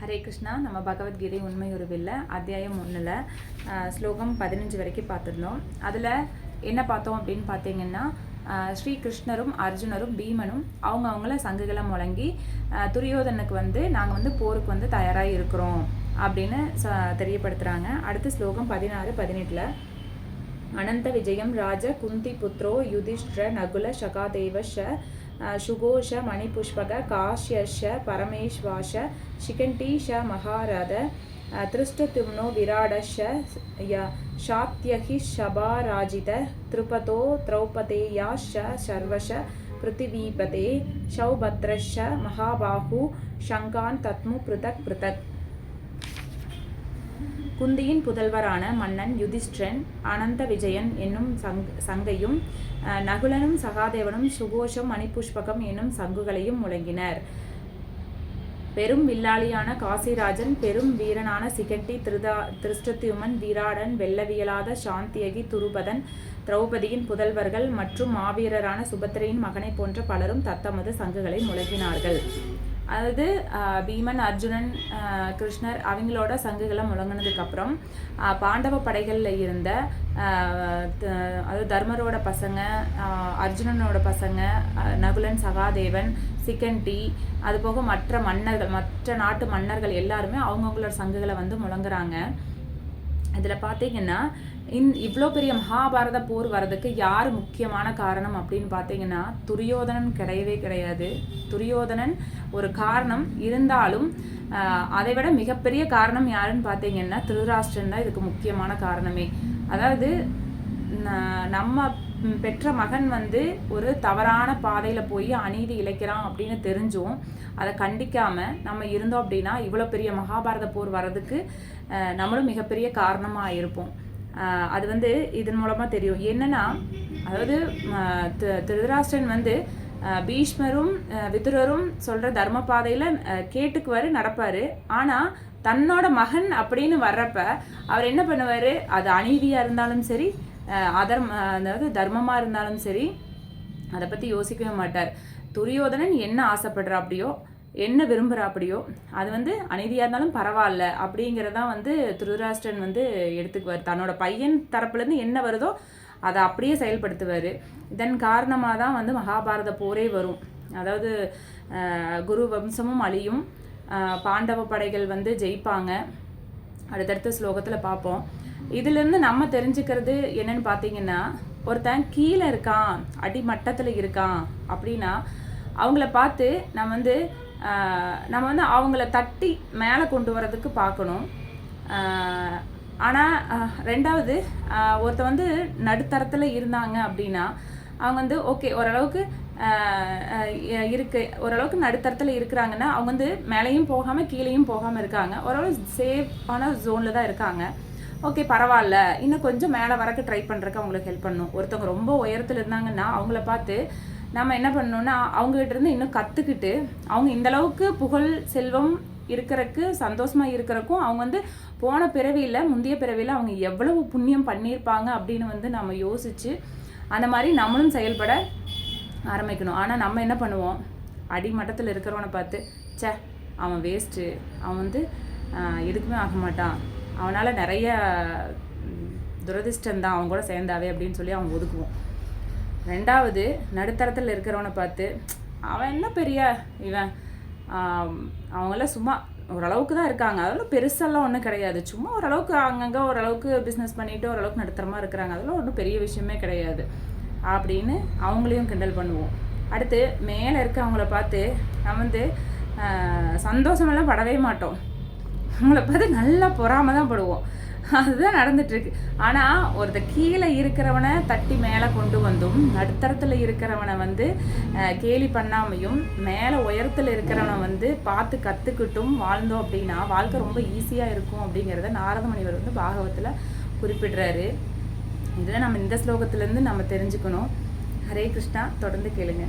ஹரே கிருஷ்ணா நம்ம பகவத்கீதை உண்மை உருவில் அத்தியாயம் ஒன்றில் ஸ்லோகம் பதினஞ்சு வரைக்கும் பார்த்துருந்தோம் அதில் என்ன பார்த்தோம் அப்படின்னு பார்த்தீங்கன்னா ஸ்ரீ கிருஷ்ணரும் அர்ஜுனரும் பீமனும் அவங்க அவங்கள சங்குகளை முழங்கி துரியோதனுக்கு வந்து நாங்கள் வந்து போருக்கு வந்து தயாராக இருக்கிறோம் அப்படின்னு ச தெரியப்படுத்துகிறாங்க அடுத்த ஸ்லோகம் பதினாறு பதினெட்டில் அனந்த விஜயம் ராஜ குந்தி புத்ரோ யுதிஷ்டிர நகுல சகாதேவஷ சுகோஷ மணிபுஷ்பக காஷ்யஷ பரமேஷ்வாஷ சிகண்டீஷ மகாரத திருஷ்டத்யும்னோ விராடஷ ய சாத்யஹி சபாராஜித திருபதோ திரௌபதேயாஷ சர்வஷ பிருத்திவீபதே சௌபத்ரஷ மகாபாஹு ஷங்கான் தத்மு பிருதக் பிருதக். குந்தியின் புதல்வரான மன்னன் யுதிஷ்டிரன் அனந்த விஜயன் என்னும் சங் சங்கையும் நகுலனும் சகாதேவனும் சுகோஷம் மணிபுஷ்பகம் என்னும் சங்குகளையும் முழங்கினர். பெரும் வில்லாளியான காசிராஜன் பெரும் வீரனான சிகண்டி திருதா திருஷ்டத்யுமன் வீராடன் வெல்லவியலாத சாந்தியகி துருபதன் திரௌபதியின் புதல்வர்கள் மற்றும் மாவீரரான சுபத்திரையின் மகனை போன்ற பலரும் தத்தமது சங்குகளை முழங்கினார்கள். அதாவது பீமன் அர்ஜுனன் கிருஷ்ணர் அவங்களோட சங்குகளை முழங்கினதுக்கப்புறம் பாண்டவ படைகளில் இருந்த த- அதாவது தர்மரோட பசங்க அர்ஜுனனோட பசங்க நகுலன் சகாதேவன் சிக்கண்டி அது போக மற்ற மன்னர்கள் மற்ற நாட்டு மன்னர்கள் எல்லாருமே அவங்கவுங்களோட சங்குகளை வந்து முழங்குறாங்க. இதில் பார்த்தீங்கன்னா இந் இவ்வளோ பெரிய மகாபாரத போர் வர்றதுக்கு யார் முக்கியமான காரணம் அப்படின்னு பார்த்தீங்கன்னா துரியோதனன் கிடையவே கிடையாது. துரியோதனன் ஒரு காரணம் இருந்தாலும் அதை விட மிகப்பெரிய காரணம் யாருன்னு பார்த்தீங்கன்னா திருராஷ்டிரன் தான் இதுக்கு முக்கியமான காரணமே. அதாவது நம்ம பெற்ற மகன் வந்து ஒரு தவறான பாதையில் போய் அநீதி இழைக்கிறான் அப்படின்னு தெரிஞ்சும் அதை கண்டிக்காமல் நம்ம இருந்தோம் அப்படின்னா இவ்வளோ பெரிய மகாபாரத போர் வர்றதுக்கு நம்மளும் மிகப்பெரிய காரணமாக இருப்போம். அது வந்து இதன் மூலமாக தெரியும். என்னன்னா அதாவது ம, திருதராஷ்டிரன் வந்து பீஷ்மரும் விதுரரும் சொல்கிற தர்ம பாதையில் கேட்டுக்குவாரு நடப்பார். ஆனால் தன்னோட மகன் அப்படின்னு வர்றப்ப அவர் என்ன பண்ணுவார்? அது அநீதியாக இருந்தாலும் சரி அதர்ம அதாவது தர்மமாக இருந்தாலும் சரி அதை பற்றி யோசிக்கவே மாட்டார். துரியோதனன் என்ன ஆசைப்படுறா அப்படியோ என்ன விரும்புகிறா அப்படியோ அது வந்து அநீதியாக இருந்தாலும் பரவாயில்ல அப்படிங்கிறதான் வந்து திருதராஷ்டிரன் வந்து எடுத்துக்குவார். தன்னோட பையன் தரப்புலேருந்து என்ன வருதோ அதை அப்படியே செயல்படுத்துவார். இதன் காரணமாக தான் வந்து மகாபாரத போரே வரும். அதாவது குரு வம்சமும் அழியும். பாண்டவ படைகள் வந்து ஜெயிப்பாங்க. அடுத்தடுத்த ஸ்லோகத்தில் பார்ப்போம். இதுலேருந்து நம்ம தெரிஞ்சுக்கிறது என்னன்னு பார்த்தீங்கன்னா ஒருத்தன் கீழே இருக்கான் அடிமட்டத்தில் இருக்கான் அப்படின்னா அவங்கள பார்த்து நம்ம வந்து நம்ம வந்து அவங்கள தட்டி மேலே கொண்டு வரதுக்கு பார்க்கணும். ஆனால் ரெண்டாவது ஒருத்த ஒருத்தன் வந்து நடுத்தரத்தில் இருந்தாங்க அப்படின்னா அவங்க வந்து ஓகே ஓரளவுக்கு இருக்கு. ஓரளவுக்கு நடுத்தரத்தில் இருக்கிறாங்கன்னா அவங்க வந்து மேலேயும் போகாமல் கீழேயும் போகாமல் இருக்காங்க. ஓரளவு சேஃபான ஜோனில் தான் இருக்காங்க. ஓகே பரவாயில்ல. இன்னும் கொஞ்சம் மேலே வரக்கு ட்ரை பண்ணுறக்கு அவங்களுக்கு ஹெல்ப் பண்ணணும் ஒருத்தவங்க ரொம்ப உயரத்தில் இருந்தாங்கன்னா அவங்கள பார்த்து நம்ம என்ன பண்ணணும்னா அவங்ககிட்ட இருந்து இன்னும் கற்றுக்கிட்டு அவங்க இந்த அளவுக்கு புகழ் செல்வம் இருக்கிறக்கு சந்தோஷமாக இருக்கிறக்கும் அவங்க வந்து போன பிறவியில் முந்தைய பிறவியில் அவங்க எவ்வளவு புண்ணியம் பண்ணியிருப்பாங்க அப்படின்னு வந்து நம்ம யோசித்து அந்த மாதிரி நம்மளும் செயல்பட ஆரம்பிக்கணும். ஆனால் நம்ம என்ன பண்ணுவோம்? அடிமட்டத்தில் இருக்கிறவனை பார்த்து ச்சே அவன் வேஸ்ட்டு அவன் வந்து எதுக்குமே ஆக மாட்டான். அவனால் நிறைய துரதிர்ஷ்டந்தான் அவங்க தான் கூட சேர்ந்தாவே அப்படின்னு சொல்லி அவன் ஒதுக்குவோம் ரெண்டாவது நடுத்தரத்தில் இருக்கிறவனை பார்த்து அவன் என்ன பெரிய இவன்? அவங்களாம் சும்மா ஓரளவுக்கு தான் இருக்காங்க. அதெல்லாம் பெருசெல்லாம் ஒன்றும் கிடையாது. சும்மா ஓரளவுக்கு அங்கங்கே ஓரளவுக்கு பிஸ்னஸ் பண்ணிவிட்டு ஓரளவுக்கு நடுத்தரமாக இருக்கிறாங்க. அதெல்லாம் ஒன்றும் பெரிய விஷயமே கிடையாது. அப்படின்னு அவங்களையும் கிண்டல் பண்ணுவோம். அடுத்து மேலே இருக்கவங்கள பார்த்து நான் வந்து சந்தோஷமெல்லாம் படவே மாட்டோம். அவங்கள பார்த்து நல்லா பொறாம தான் படுவோம். அதுதான் நடந்துட்டுருக்கு. ஆனால் ஒருத்த கீழே இருக்கிறவனை தட்டி மேலே கொண்டு வந்தும் நடுத்தரத்தில் இருக்கிறவனை வந்து கேலி பண்ணாமையும் மேலே உயரத்தில் இருக்கிறவனை வந்து பார்த்து கற்றுக்கிட்டும் வாழ்ந்தோம் அப்படின்னா வாழ்க்கை ரொம்ப ஈஸியாக இருக்கும் அப்படிங்கிறத நாரதமணிவர் வந்து பாகவத்தில் குறிப்பிடுறாரு. இதுதான் நம்ம இந்த ஸ்லோகத்திலேருந்து நம்ம தெரிஞ்சுக்கணும். ஹரே கிருஷ்ணா தொடர்ந்து கேளுங்க.